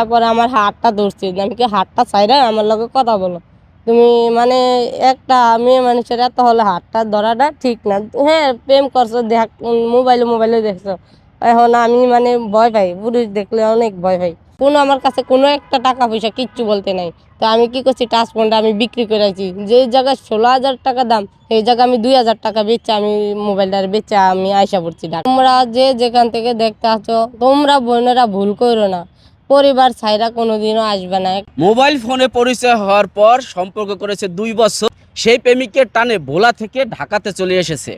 তারপরে আমার হাতটা ধরছি, আমি কি হাতটা চাইরা আমার লগে কথা বলো? তুমি মানে একটা মেয়ে মানুষের এত হলে হাতটা ধরাটা ঠিক না। হ্যাঁ প্রেম করছ, দেখ, মোবাইলে মোবাইলে দেখছ। এখন আমি মানে ভয় পাই, পুরুষ দেখলে অনেক ভয় পাই। কোনো আমার কাছে কোনো একটা টাকা পয়সা কিচ্ছু বলতে নাই। তো আমি কি করছি টাচ ফোনটা আমি বিক্রি করে রাখছি যে জায়গায় ষোলো হাজার টাকা দাম, সেই জায়গায় আমি দুই হাজার টাকা বেচে আমি মোবাইলটার বেচে আমি আয়সা পড়ছি। তোমরা যে যেখান থেকে দেখতে আছো তোমরা বোনেরা ভুল করো না। পরিবার ছাইরা কোনোদিনও আসবে না। মোবাইল ফোনে পরিচয় হওয়ার পর সম্পর্ক করেছে দুই বছর। সেই প্রেমিকের টানে ভোলা থেকে ঢাকাতে চলে এসেছে।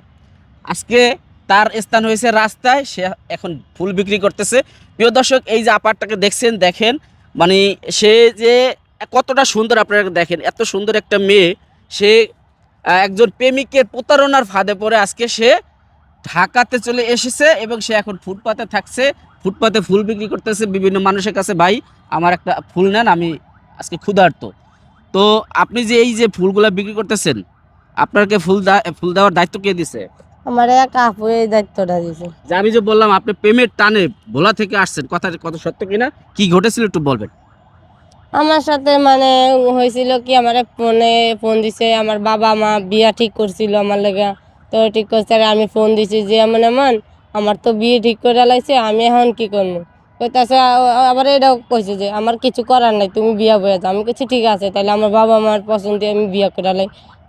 আজকে তার স্থান হয়েছে রাস্তায়, সে এখন ফুল বিক্রি করতেছে। প্রিয় দর্শক, এই যে আপারটাকে দেখছেন, দেখেন মানে সে যে কতটা সুন্দর আপনারা দেখেন, এত সুন্দর একটা মেয়ে। সে একজন প্রেমিকের প্রতারণার ফাঁদে পড়ে আজকে সে ঢাকাতে চলে এসেছে এবং সে এখন ফুটপাতে থাকছে। ফুটপাতে ফুল বিক্রি করতেছে বিভিন্ন মানুষের কাছে ভাই আমার একটা ফুল নেন আমি আজকে ক্ষুধার্ত। তো আপনি যে এই যে ফুলগুলা বিক্রি করতেছেন আপনাকে ফুল ফুল দেওয়ার দায়িত্ব কে দিছে? আমার এক আপু এই দায়িত্বটা দিয়েছে যে আমি যে বললাম আপনি প্রেমের টানে ভোলা থেকে আসছেন কথা কত সত্য কিনা? কি ঘটেছিল একটু বলবেন? আমার সাথে মানে হয়েছিল কি আমার ফোনে ফোন দিছে আমার বাবা মা বিয়া ঠিক করছিল আমার লেগে। তো ঠিক করছে আমি ফোন দিছি যে এমন এমন আমার তো বিয়ে ঠিক করে লাইছে, আমি এখন কি করব? কইতাছে আবার এটাও কইছে যে, আমার কিছু করার নাই, তুমি বিয়া বয়ে যাও। আমি কিছু ঠিক আছে তাহলে আমার বাবা মার পছন্দ আমি বিয়া করে লাই।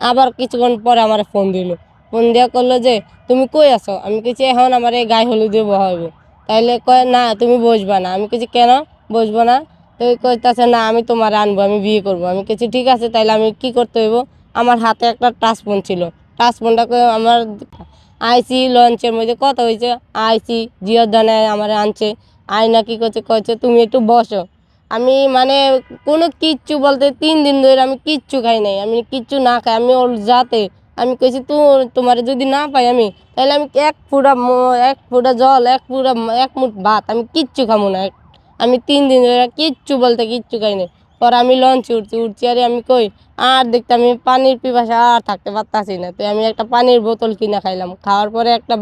আবার কিছুক্ষণ পরে আমার ফোন দিল। ফোন দেওয়া করল যে, তুমি কই আছো? আমি কিছু এখন আমার এই গায়ে হলুদে বহাইবো তাইলে কয়, না, তুমি বসবা না। আমি কিছু কেন? বসবো না? তো কইতাছে, না, আমি তোমার আনব, আমি বিয়ে করব। আমি কিছু ঠিক আছে, তাইলে আমি কি করতে হইব? আমার হাতে একটা টাচ ফোন ছিল। টাচ ফোনটাকে আমার আইসি লঞ্চের মধ্যে কত হয়েছে? আইসি জিও দানে আমার আনছে। আয়না কি করছে? কয়েছে তুমি একটু বসো। আমি মানে কোনো কিচ্ছু বলতে তিন দিন ধরে আমি কিচ্ছু খাই নাই। আমি কিচ্ছু না খাই, আমি ওর যাতে আমি কইছি, তো, তোমার যদি না পাই আমি তাহলে আমি এক ফুটা এক ফুটা জল, এক ফুটা এক মুঠ ভাত, আমি কিচ্ছু খাব না। আমি তিন দিন ধরে কিচ্ছু বলতে কিচ্ছু খাই নাই। পর আমি লঞ্চে উঠছি উঠছি আরে আমি কই? আর দেখতে আমি পানির পিপাসা আর থাকতে পারতাছি না। তো আমি একটা পানির বোতল কিনা খাইলাম। খাওয়ার পরে একটা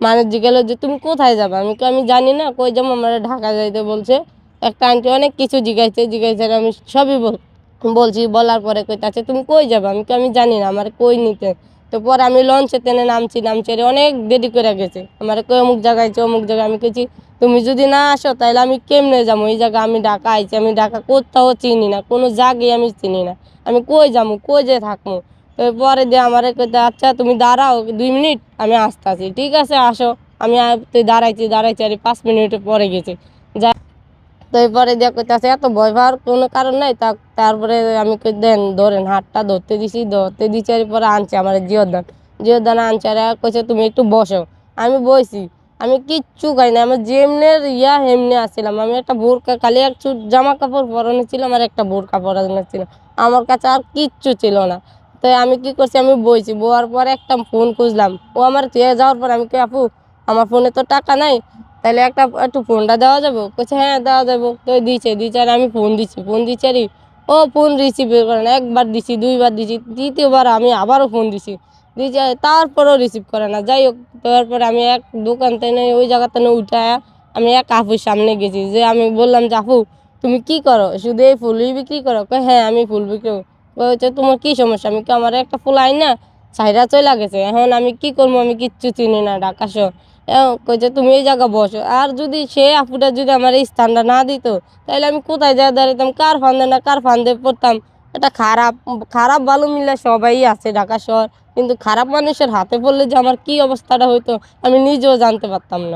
মানুষ জিজ্ঞেস যে, তুমি কোথায় যাবে? আমি আমি জানি না। কই যাব? আমার ঢাকা যাইতে বলছে। একটা আন্টি অনেক কিছু জিজ্ঞাসছে জিজ্ঞাসা আমি সবই বল, বলছি। বলার পরে কইতাছে, তুমি কই যাবে? আমি আমি জানি না। আমার কই নিতে? তো পরে আমি লঞ্চে টেনে নামছি নামছি অনেক দেরি করে গেছে। আমার কই অমুক জায়গায় অমুক জায়গায় আমি কেছি তুমি যদি না আসো, তাহলে আমি কেমনে যাব? এই জায়গা আমি ঢাকা আইছি, আমি ঢাকা কোথাও চিনি না, কোনো জায়গায় আমি চিনি না। আমি কই যাব? কই যে থাকব? তো পরে দিয়ে আমার আচ্ছা তুমি দাঁড়াও, দুই মিনিট, আমি আসতেছি। ঠিক আছে, আসো। আমি তুই দাঁড়াইছি দাঁড়াইছি, আর পাঁচ মিনিট পরে গেছে। যা তো এরপরে দিয়ে কইতাছে, এত ভয় পাওয়ার কোনো কারণ নাই। তা তারপরে আমি কই, দেন, ধরেন, হাতটা ধরতে দিছি ধরতে দিছি, আর পরে আনছে আমার জিওদান জিওদান আনছে, আর কইছে, তুমি একটু বসো। আমি বইছি। আমি কিচ্ছু খাই না। আমার যেমনের ইয়া, হেমনে আসছিলাম আমি একটা বোরকা, খালি এক চুট জামা কাপড় পরানো ছিলাম আর একটা বোরকা পরানো ছিল। আমার কাছে আর কিচ্ছু ছিল না। তো আমি কি করছি, আমি বইছি। বোয়ার পরে একটা ফোন খুঁজলাম। ও আমার থুয়ে যাওয়ার পর আমি কি আপু, আমার ফোনে তো টাকা নাই। তাহলে একটা, একটু ফোনটা দেওয়া যাবে? বলছে হ্যাঁ দেওয়া যাবে। তো দিছে দিছে আর আমি ফোন দিচ্ছি ফোন দিচ্ছি আর ও ফোন রিসিভ করে না। একবার দিছি, দুইবার দিছি তৃতীয়বার আমি আবারও ফোন দিছি। দিয়েছে তারপরেও রিসিভ করে না। যাই হোক তারপরে আমি এক দোকান থেকে ওই জায়গাতে উঠায় আমি এক আপুর সামনে গেছি যে আমি বললাম যে, আপু, তুমি কি করো? শুধু এই ফুলই বিক্রি করো? হ্যাঁ আমি ফুল বিক্রি করি। তোমার কি সমস্যা? আমি কি আমার একটা ফুল আই না? চাহিদা চলে গেছে। এখন আমি কি করব? আমি কিচ্ছু চিনি না, ঢাকা শহর। কইছে তুমি এই জায়গা বসো। আর যদি সে আপুটা যদি আমার এই স্থানটা না দিত তাহলে আমি কোথায় যা দাঁড়াতাম কার ফান্দে না কার ফান্দে পড়তাম? এটা খারাপ খারাপ ভালো মিলে সবাই আছে ঢাকা শহর, কিন্তু খারাপ মানুষের হাতে পড়লে যে আমার কি অবস্থাটা হইতো, আমি নিজেও জানতে পারতাম না।